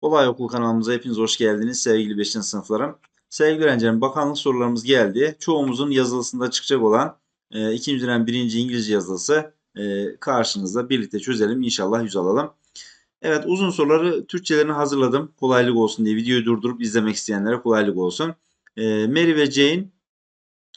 Olay Okul kanalımıza hepiniz hoş geldiniz sevgili 5. sınıflarım. Sevgili öğrencilerim bakanlık sorularımız geldi. Çoğumuzun yazılısında çıkacak olan e, 2. dönem 1. İngilizce yazılısı e, karşınızda birlikte çözelim. İnşallah yüz alalım. Evet uzun soruları Türkçelerini hazırladım. Kolaylık olsun diye videoyu durdurup izlemek isteyenlere kolaylık olsun. E, Mary ve Jane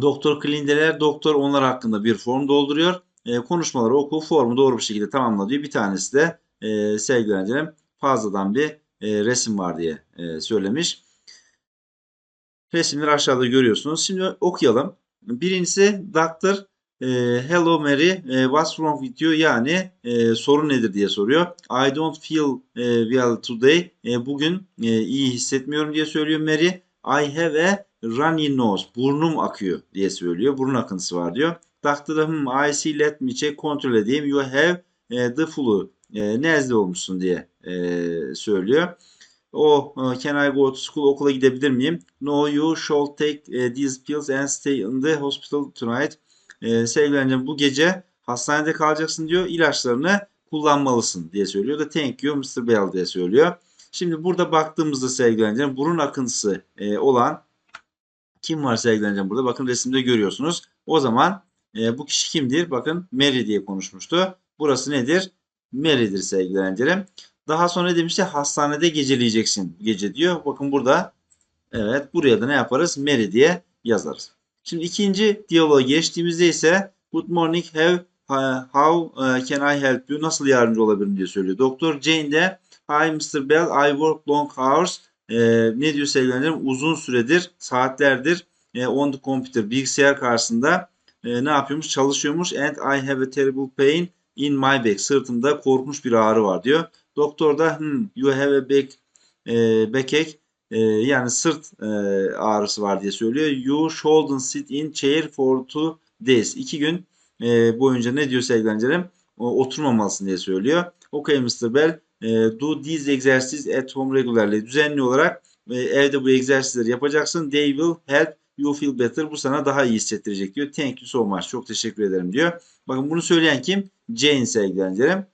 Doktor Klindeler doktor onlar hakkında bir form dolduruyor. E, konuşmaları oku formu doğru bir şekilde tamamla diyor. Bir tanesi de e, sevgili öğrencilerim fazladan bir e, resim var diye e, söylemiş. Resimleri aşağıda görüyorsunuz. Şimdi okuyalım. Birincisi Doctor e, Hello Mary e, What's wrong with you? Yani e, sorun nedir diye soruyor. I don't feel well today. E, bugün e, iyi hissetmiyorum diye söylüyor Mary. I have a runny nose. Burnum akıyor diye söylüyor. Burun akıntısı var diyor. Doctor hmm, I see let me check kontrol edeyim. You have e, the flu. E, nezle olmuşsun diye e, söylüyor. O uh, can I go to school okula gidebilir miyim? No you shall take uh, these pills and stay in the hospital tonight. E, sevgili öğrencim bu gece hastanede kalacaksın diyor. İlaçlarını kullanmalısın diye söylüyor da thank you Mr. Bell diye söylüyor. Şimdi burada baktığımızda sevgili öğrencim burun akıntısı e, olan kim var sevgili öğrencim burada? Bakın resimde görüyorsunuz. O zaman e, bu kişi kimdir? Bakın Mary diye konuşmuştu. Burası nedir? Mary'dir sevgili öğrencilerim. Daha sonra demişti hastanede geceleyeceksin gece diyor. Bakın burada evet buraya da ne yaparız? Mary diye yazarız. Şimdi ikinci diyaloğa geçtiğimizde ise Good morning have how uh, can I help you? Nasıl yardımcı olabilirim diye söylüyor. Doktor Jane de Hi Mr. Bell I work long hours. Ee, ne diyor sevgili öğrencilerim? Uzun süredir saatlerdir e, on the computer bilgisayar karşısında e, ne yapıyormuş? Çalışıyormuş. And I have a terrible pain in my back. Sırtımda korkunç bir ağrı var diyor. Doktor da hmm, you have a back, e, backache e, yani sırt e, ağrısı var diye söylüyor. You shouldn't sit in chair for two days. İki gün e, boyunca ne diyor sevgili oturmamalısın diye söylüyor. Okay Mr. Bell e, do these exercises at home regularly. Düzenli olarak e, evde bu egzersizleri yapacaksın. They will help you feel better. Bu sana daha iyi hissettirecek diyor. Thank you so much. Çok teşekkür ederim diyor. Bakın bunu söyleyen kim? Jane sevgili öğrencilerim.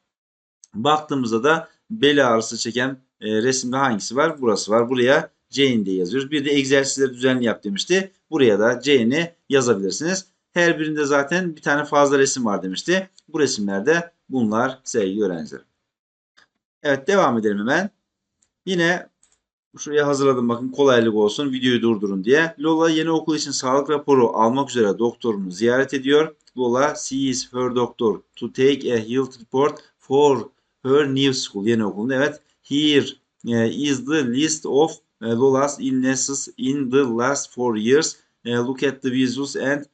Baktığımızda da bel ağrısı çeken e, resimde hangisi var? Burası var. Buraya Jane diye yazıyoruz. Bir de egzersizleri düzenli yap demişti. Buraya da Jane'i yazabilirsiniz. Her birinde zaten bir tane fazla resim var demişti. Bu resimlerde bunlar sevgili öğrenciler. Evet devam edelim hemen. Yine şuraya hazırladım bakın kolaylık olsun videoyu durdurun diye. Lola yeni okul için sağlık raporu almak üzere doktorunu ziyaret ediyor. Lola sees her doctor to take a health report for her new school yeni okulunda. Evet here uh, is the list of uh, Lola's illnesses in the last four years. Uh, look at the visuals and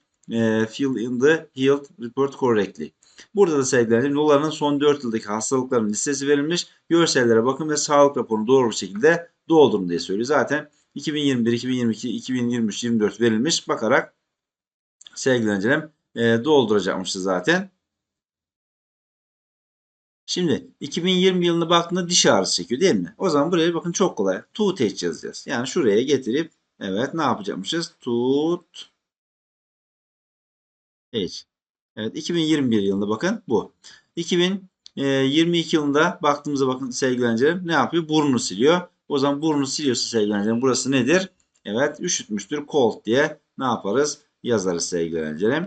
fill in the health report correctly. Burada da sevgilerim Lola'nın son 4 yıldaki hastalıkların listesi verilmiş. Görsellere bakın ve sağlık raporunu doğru bir şekilde doldurun diye söylüyor. Zaten 2021, 2022, 2023, 2024 verilmiş. Bakarak sevgili öğrencilerim e, dolduracakmışız zaten. Şimdi 2020 yılına baktığında diş ağrısı çekiyor değil mi? O zaman buraya bakın çok kolay. Tooth yazacağız. Yani şuraya getirip evet ne yapacakmışız? Tooth Evet 2021 yılında bakın bu. 2022 yılında baktığımızda bakın sevgili öğrencilerim ne yapıyor? Burnunu siliyor. O zaman burnunu siliyorsa sevgili öğrencilerim burası nedir? Evet üşütmüştür. Cold diye ne yaparız? Yazarız sevgili öğrencilerim.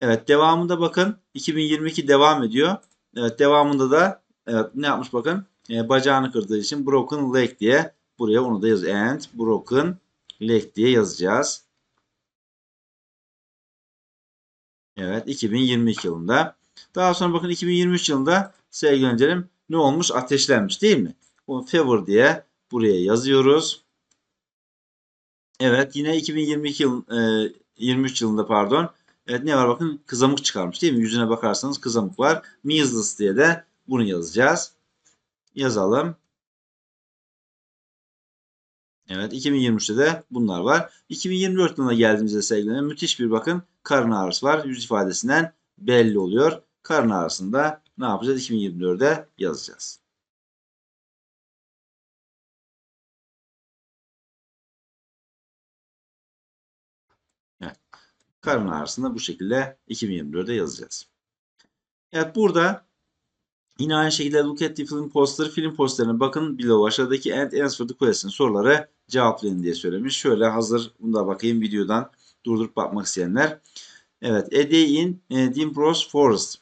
Evet devamında bakın 2022 devam ediyor. Evet devamında da evet ne yapmış bakın e, bacağını kırdığı için broken leg diye buraya onu da yaz and broken leg diye yazacağız. Evet 2022 yılında. Daha sonra bakın 2023 yılında sevgili öğrencilerim ne olmuş? Ateşlenmiş değil mi? O fever diye buraya yazıyoruz. Evet yine 2022 yıl, e, 23 yılında pardon. Evet ne var bakın kızamık çıkarmış değil mi? Yüzüne bakarsanız kızamık var. Measles diye de bunu yazacağız. Yazalım. Evet 2023'te de bunlar var. 2024 yılına geldiğimizde sevgilerine müthiş bir bakın karın ağrısı var. Yüz ifadesinden belli oluyor. Karın ağrısında ne yapacağız? 2024'de yazacağız. Karın ağrısında bu şekilde 2024'de yazacağız. Evet burada Yine aynı şekilde look at the film poster. Film posterine bakın below aşağıdaki and answer the question soruları cevaplayın diye söylemiş. Şöyle hazır bunu da bakayım videodan durdurup bakmak isteyenler. Evet. A Day in e, Dimpros Forest.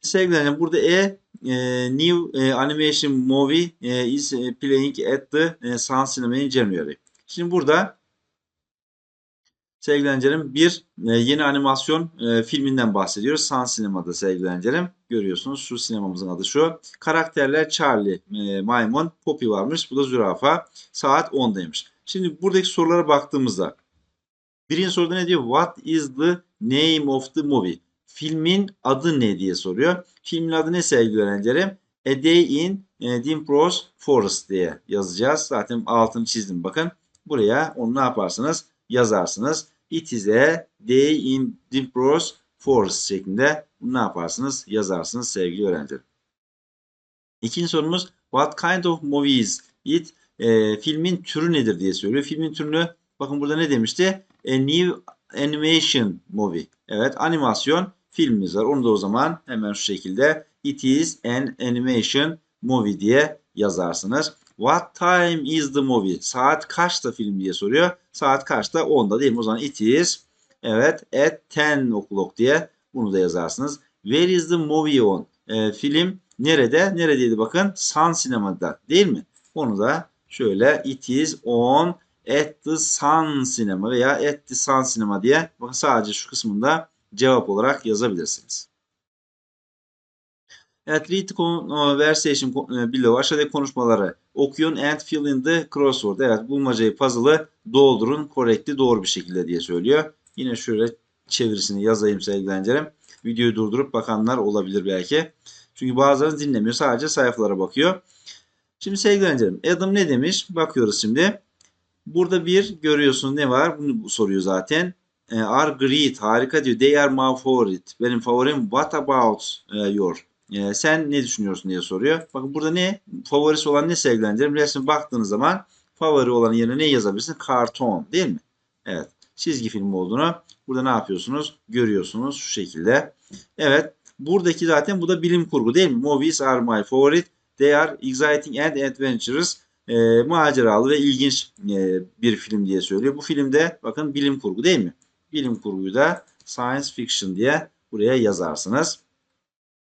Sevgilerim burada E e, new e, animation movie e, is e, playing at the e, Sun Cinema in January. Şimdi burada sevgilerim bir e, yeni animasyon e, filminden bahsediyoruz. Sun Cinema'da sevgilerim. Görüyorsunuz şu sinemamızın adı şu. Karakterler Charlie, e, maymun, Poppy varmış. Bu da zürafa. Saat 10'daymış. Şimdi buradaki sorulara baktığımızda birinci soruda ne diyor? What is the name of the movie? Filmin adı ne diye soruyor. Filmin adı ne sevgili öğrencilerim? A Day in Dimpros Forest diye yazacağız. Zaten altını çizdim bakın. Buraya onu ne yaparsınız? Yazarsınız. It is a day in Dimpros Forest şeklinde ne yaparsınız? Yazarsınız sevgili öğrencilerim. İkinci sorumuz What kind of movie is it? E, filmin türü nedir diye söylüyor. Filmin türünü bakın burada ne demişti? A new animation movie. Evet animasyon filmimiz var. Onu da o zaman hemen şu şekilde It is an animation movie diye yazarsınız. What time is the movie? Saat kaçta film diye soruyor. Saat kaçta? 10'da değil mi? O zaman it is evet at 10 o'clock diye bunu da yazarsınız. Where is the movie on? E, film nerede? Neredeydi bakın? Sun Cinema'da değil mi? Onu da şöyle it is on at the Sun Cinema veya at the Sun Cinema diye bakın sadece şu kısmında cevap olarak yazabilirsiniz. Evet, read conversation below. Aşağıdaki konuşmaları okuyun and fill in the crossword. Evet, bulmacayı puzzle'ı doldurun correctly doğru bir şekilde diye söylüyor. Yine şöyle çevirisini yazayım sevgilencerim. Videoyu durdurup bakanlar olabilir belki. Çünkü bazıları dinlemiyor. Sadece sayfalara bakıyor. Şimdi sevgilencerim Adam ne demiş? Bakıyoruz şimdi. Burada bir görüyorsun ne var? Bunu soruyor zaten. E, are great. Harika diyor. They are my favorite. Benim favorim. What about e, your? E, sen ne düşünüyorsun diye soruyor. Bakın burada ne? Favorisi olan ne sevgilendirim? Resme baktığınız zaman favori olan yerine ne yazabilirsin? Karton değil mi? Evet. Çizgi film olduğunu burada ne yapıyorsunuz? Görüyorsunuz şu şekilde. Evet. Buradaki zaten bu da bilim kurgu değil mi? Movies are my favorite. They are exciting and adventurous. E, maceralı ve ilginç e, bir film diye söylüyor. Bu filmde bakın bilim kurgu değil mi? bilim kurguyu da science fiction diye buraya yazarsınız.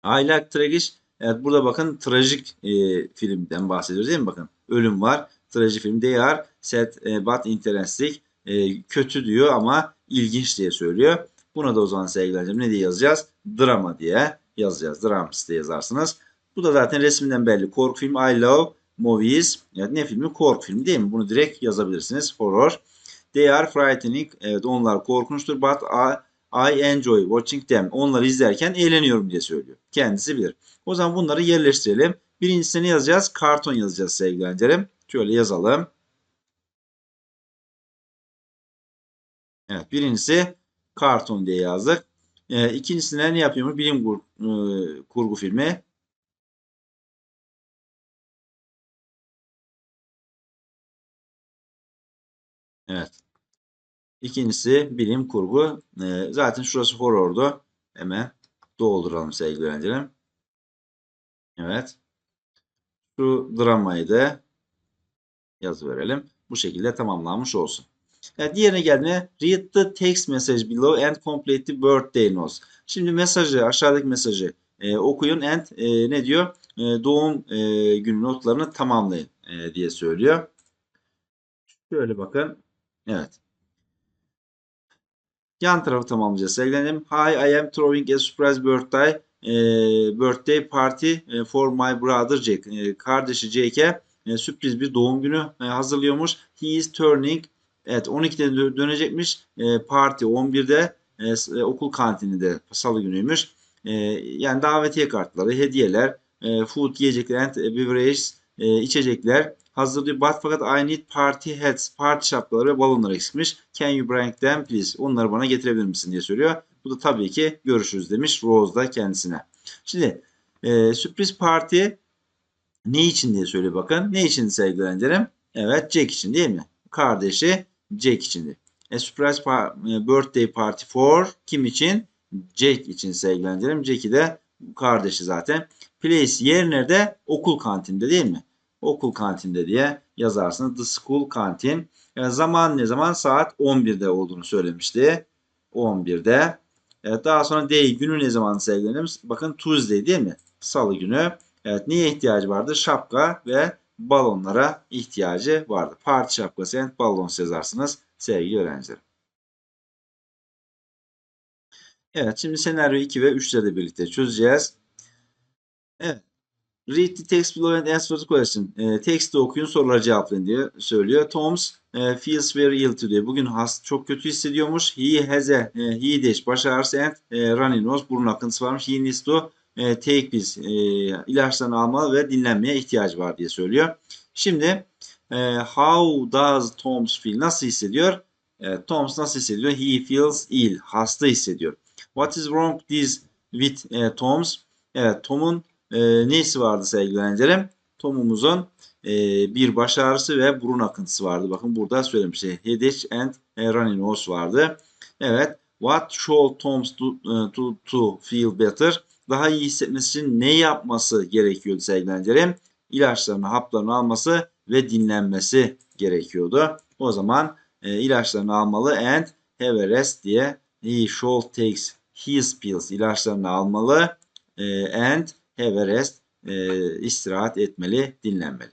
I like tragic. Evet burada bakın trajik e, filmden bahsediyoruz değil mi? Bakın ölüm var. Trajik film. They are sad e, but interesting. E, kötü diyor ama ilginç diye söylüyor. Buna da o zaman sevgilerim ne diye yazacağız? Drama diye yazacağız. Drams diye yazarsınız. Bu da zaten resminden belli. Korku film I love movies. Yani ne filmi? Korku filmi değil mi? Bunu direkt yazabilirsiniz. Horror. They are frightening. Evet onlar korkunçtur. But I, I enjoy watching them. Onları izlerken eğleniyorum diye söylüyor. Kendisi bilir. O zaman bunları yerleştirelim. Birincisini yazacağız? Karton yazacağız sevgili. Şöyle yazalım. Evet birincisi karton diye yazdık. E, ikincisine ne yapıyormuş? Bilim kur, e, kurgu filmi. Evet. İkincisi bilim kurgu. E, zaten şurası horrordu. Hemen dolduralım sevgili öğrencilerim. Evet. Şu dramayı da yazı verelim. Bu şekilde tamamlanmış olsun. Evet, diğerine geldiğinde read the text message below and complete the birthday notes. Şimdi mesajı aşağıdaki mesajı e, okuyun and e, ne diyor? E, doğum e, günü notlarını tamamlayın e, diye söylüyor. Şöyle bakın. Evet. Yan tarafı tamamlayacağız. Sevgilerim. Hi, I am throwing a surprise birthday e, birthday party e, for my brother Jack. E, kardeşi Jack'e e, sürpriz bir doğum günü e, hazırlıyormuş. He is turning Evet 12'de dönecekmiş. E, parti 11'de e, e, okul kantininde salı günüymüş. E, yani davetiye kartları, hediyeler, e, food, yiyecekler, and beverages, e, içecekler hazırlıyor. But fakat I need party hats, parti şapkaları ve balonlar eksikmiş. Can you bring them please? Onları bana getirebilir misin diye soruyor. Bu da tabii ki görüşürüz demiş Rose da kendisine. Şimdi e, sürpriz parti ne için diye söylüyor bakın. Ne için sevgili öğrencilerim? Evet Jack için değil mi? Kardeşi Jack içindi. A surprise par birthday party for kim için? Jack için sevgili öğrencilerim. Jack'i de kardeşi zaten. Place yer nerede? Okul kantinde değil mi? Okul kantinde diye yazarsınız. The school kantin. Yani zaman ne zaman? Saat 11'de olduğunu söylemişti. 11'de. Evet, daha sonra day günü ne zaman sevgileniriz? Bakın Tuesday değil mi? Salı günü. Evet niye ihtiyacı vardı? Şapka ve balonlara ihtiyacı vardı. Parti şapkası and balon yazarsınız sevgili öğrencilerim. Evet şimdi senaryo 2 ve 3'leri de birlikte çözeceğiz. Evet. Read the text below and answer the question. E, teksti okuyun soruları cevaplayın diye söylüyor. Tom's e, feels very ill today. Bugün hast çok kötü hissediyormuş. He has a e, he dash baş ağrısı and e, runny nose burun akıntısı varmış. He needs to e, take biz e, ilaçlarını almalı ve dinlenmeye ihtiyacı var diye söylüyor. Şimdi e, how does Tom's feel? Nasıl hissediyor? E, Tom's nasıl hissediyor? He feels ill. Hasta hissediyor. What is wrong this with e, Tom's? Evet Tom'un e, neysi vardı sevgili öğrencilerim? Tom'umuzun e, bir baş ağrısı ve burun akıntısı vardı. Bakın burada söylemiş. Headache and e, runny nose vardı. Evet. What should Tom do, e, to, to feel better? Daha iyi hissetmesi için ne yapması gerekiyordu sevgili öğrencilerim? İlaçlarını, haplarını alması ve dinlenmesi gerekiyordu. O zaman e, ilaçlarını almalı and have a rest diye he should takes his pills ilaçlarını almalı e, and have a rest e, istirahat etmeli, dinlenmeli.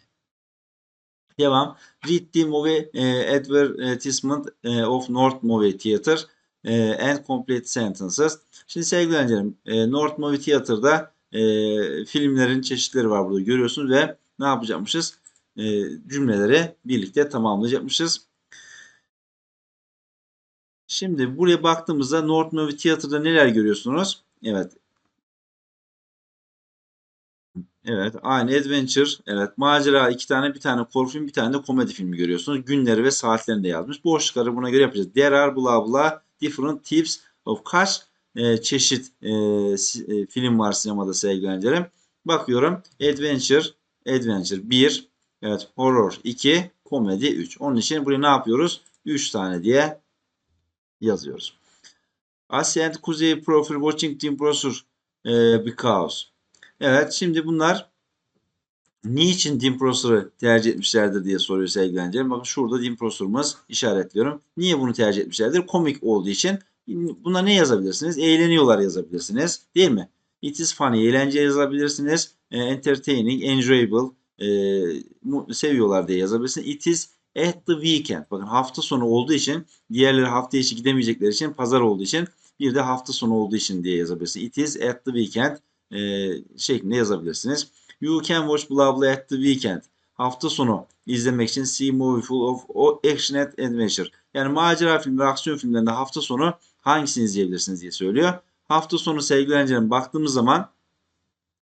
Devam. Read the movie e, advertisement e, of North Movie Theater e, and complete sentences. Şimdi sevgili öğrencilerim e, North Movie Theater'da e, filmlerin çeşitleri var burada görüyorsunuz ve ne yapacakmışız? E, cümleleri birlikte tamamlayacakmışız. Şimdi buraya baktığımızda North Movie Theater'da neler görüyorsunuz? Evet. Evet, aynı adventure, evet macera iki tane, bir tane korku filmi, bir tane de komedi filmi görüyorsunuz. Günleri ve saatlerini de yazmış. Boşlukları buna göre yapacağız. There are blah blah different types of kaç e, çeşit e, e, film var sinemada sevgili öğrencilerim. Bakıyorum. Adventure, Adventure 1, evet horror 2, komedi 3. Onun için buraya ne yapıyoruz? 3 tane diye yazıyoruz. Asya and Kuzey Profil Watching Team Browser e, Because. Evet şimdi bunlar niçin Dim Processor'ı tercih etmişlerdir diye soruyor sevgili Bakın şurada Dim Processor'ımız işaretliyorum. Niye bunu tercih etmişlerdir? Komik olduğu için. Buna ne yazabilirsiniz? Eğleniyorlar yazabilirsiniz. Değil mi? It is funny. Eğlence yazabilirsiniz. E, entertaining, enjoyable. E, seviyorlar diye yazabilirsiniz. It is at the weekend. Bakın hafta sonu olduğu için diğerleri hafta içi gidemeyecekleri için pazar olduğu için bir de hafta sonu olduğu için diye yazabilirsiniz. It is at the weekend e, şeklinde yazabilirsiniz. You can watch blah blah at the weekend. Hafta sonu izlemek için see movie full of action and adventure. Yani macera filmleri, aksiyon filmlerinde hafta sonu hangisini izleyebilirsiniz diye söylüyor. Hafta sonu sevgili öğrencilerim baktığımız zaman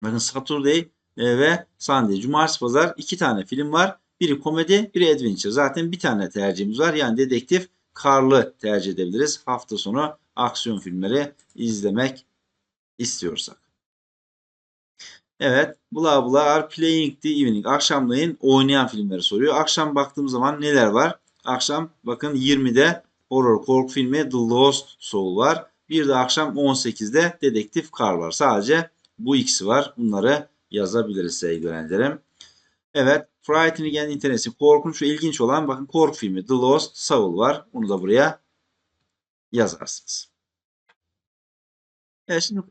bakın Saturday e, ve Sunday. Cumartesi pazar iki tane film var. Biri komedi, biri adventure. Zaten bir tane tercihimiz var. Yani dedektif karlı tercih edebiliriz. Hafta sonu aksiyon filmleri izlemek istiyorsak. Evet. Blah blah are playing the evening. Akşamleyin oynayan filmleri soruyor. Akşam baktığım zaman neler var? Akşam bakın 20'de horror korku filmi The Lost Soul var. Bir de akşam 18'de Dedektif Kar var. Sadece bu ikisi var. Bunları yazabiliriz sevgili öğrencilerim. Evet. Frightening and Interesting. Korkunç ve ilginç olan bakın korku filmi The Lost Soul var. Bunu da buraya yazarsınız. Evet şimdi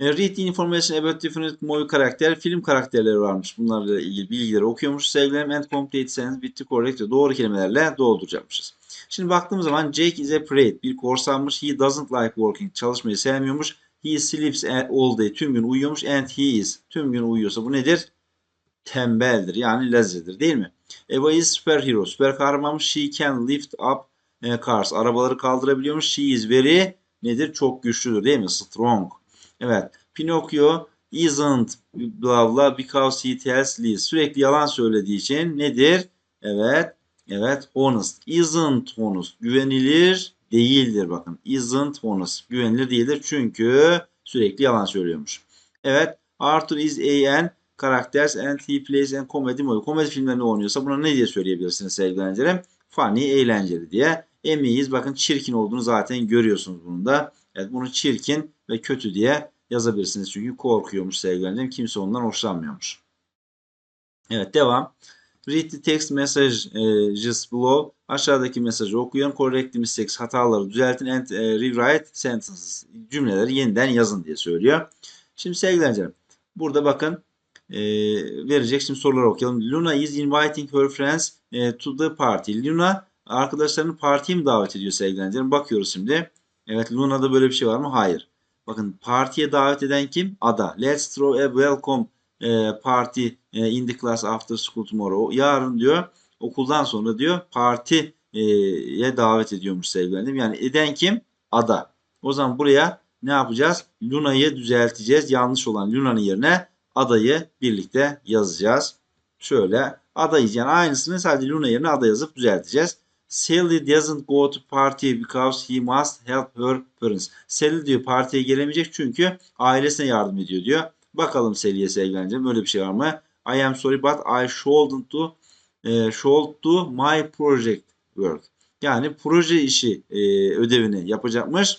read the information about different movie karakter. Film karakterleri varmış. Bunlarla ilgili bilgileri okuyormuş. Sevgilerim and complete sentence the correct doğru kelimelerle dolduracakmışız. Şimdi baktığımız zaman Jake is a pirate. Bir korsanmış. He doesn't like working. Çalışmayı sevmiyormuş. He sleeps all day. Tüm gün uyuyormuş. And he is. Tüm gün uyuyorsa bu nedir? Tembeldir. Yani lazy'dir değil mi? Eva is superhero. Süper kahramanmış. She can lift up e, cars. Arabaları kaldırabiliyormuş. She is very nedir? Çok güçlüdür değil mi? Strong. Evet. Pinocchio isn't blah blah because he tells lies. Sürekli yalan söylediği için nedir? Evet. Evet. Honest. Isn't honest. Güvenilir değildir bakın. Isn't honest. Güvenilir değildir çünkü sürekli yalan söylüyormuş. Evet. Arthur is a an characters and he plays an comedy movie. Komedi filmlerinde oynuyorsa buna ne diye söyleyebilirsiniz sevgili öğrencilerim? Funny, eğlenceli diye. Emmy'yiz. Bakın çirkin olduğunu zaten görüyorsunuz bunu da. Evet bunu çirkin ve kötü diye yazabilirsiniz. Çünkü korkuyormuş sevgili öğrencilerim. Kimse ondan hoşlanmıyormuş. Evet devam. Read the text messages below. Aşağıdaki mesajı okuyun. Correct mistakes. Hataları düzeltin. And e, rewrite sentences. Cümleleri yeniden yazın diye söylüyor. Şimdi sevgili öğrencilerim. Burada bakın e, verecek. Şimdi soruları okuyalım. Luna is inviting her friends e, to the party. Luna arkadaşlarını partiye mi davet ediyor sevgili öğrencilerim? Bakıyoruz şimdi. Evet Luna'da böyle bir şey var mı? Hayır. Bakın partiye davet eden kim? Ada. Let's throw a welcome e, party e, in the class after school tomorrow. Yarın diyor okuldan sonra diyor partiye davet ediyormuş sevgili öğrencilerim. Yani eden kim? Ada. O zaman buraya ne yapacağız? Luna'yı düzelteceğiz. Yanlış olan Luna'nın yerine adayı birlikte yazacağız. Şöyle adayı yani aynısını sadece Luna yerine ada yazıp düzelteceğiz. Sally doesn't go to party because he must help her parents. Sally diyor partiye gelemeyecek çünkü ailesine yardım ediyor diyor. Bakalım Sally'ye sevgileneceğim. Böyle bir şey var mı? I am sorry but I shouldn't do e, should do my project work. Yani proje işi e, ödevini yapacakmış.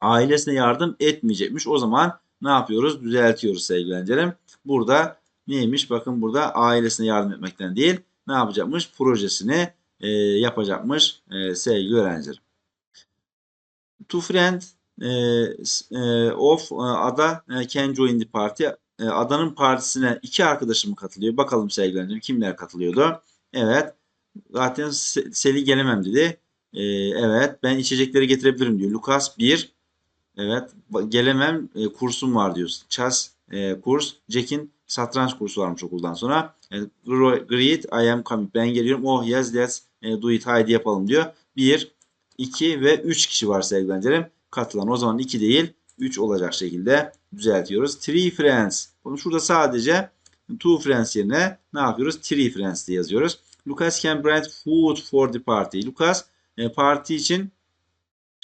Ailesine yardım etmeyecekmiş. O zaman ne yapıyoruz? Düzeltiyoruz sevgilencerim. Burada neymiş? Bakın burada ailesine yardım etmekten değil. Ne yapacakmış? Projesini e, yapacakmış e, sevgili öğrencilerim. Two friend e, e, of e, Ada e, can join the party. E, Ada'nın partisine iki arkadaşım katılıyor? Bakalım sevgili öğrencilerim kimler katılıyordu? Evet. Zaten Seli gelemem dedi. E, evet. Ben içecekleri getirebilirim diyor. Lucas 1. Evet. Gelemem. E, kursum var diyor. Chess e, kurs. Jack'in satranç kursu varmış okuldan sonra. E, great I am coming. Ben geliyorum. Oh yes let's e, do it. Haydi yapalım diyor. 1, 2 ve 3 kişi var sevgili öğrencilerim. Katılan. O zaman 2 değil 3 olacak şekilde düzeltiyoruz. Three friends. Bunu şurada sadece two friends yerine ne yapıyoruz? Three friends diye yazıyoruz. Lucas can bring food for the party. Lucas e, parti için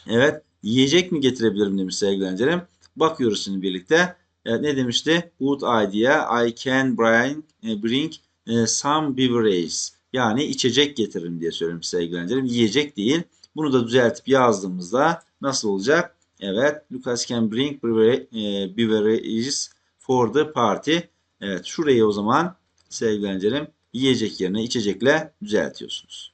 evet yiyecek mi getirebilirim demiş sevgili öğrencilerim. Bakıyoruz şimdi birlikte. E, ne demişti? Good idea. I can bring, e, bring e, some beverages. Yani içecek getiririm diye söylemiş sevgili öğrencilerim. Yiyecek değil. Bunu da düzeltip yazdığımızda nasıl olacak? Evet. Lucas can bring beverages for the party. Evet. Şurayı o zaman sevgili öğrencilerim yiyecek yerine içecekle düzeltiyorsunuz.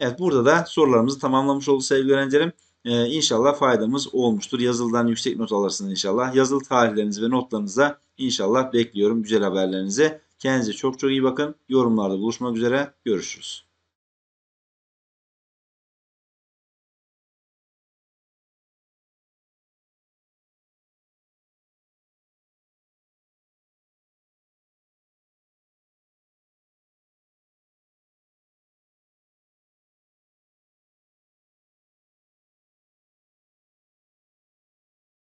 Evet. Burada da sorularımızı tamamlamış olduk sevgili öğrencilerim. Ee, inşallah faydamız olmuştur. Yazılıdan yüksek not alırsınız inşallah. Yazılı tarihlerinizi ve notlarınızı inşallah bekliyorum. Güzel haberlerinizi. Kendinize çok çok iyi bakın. Yorumlarda buluşmak üzere. Görüşürüz.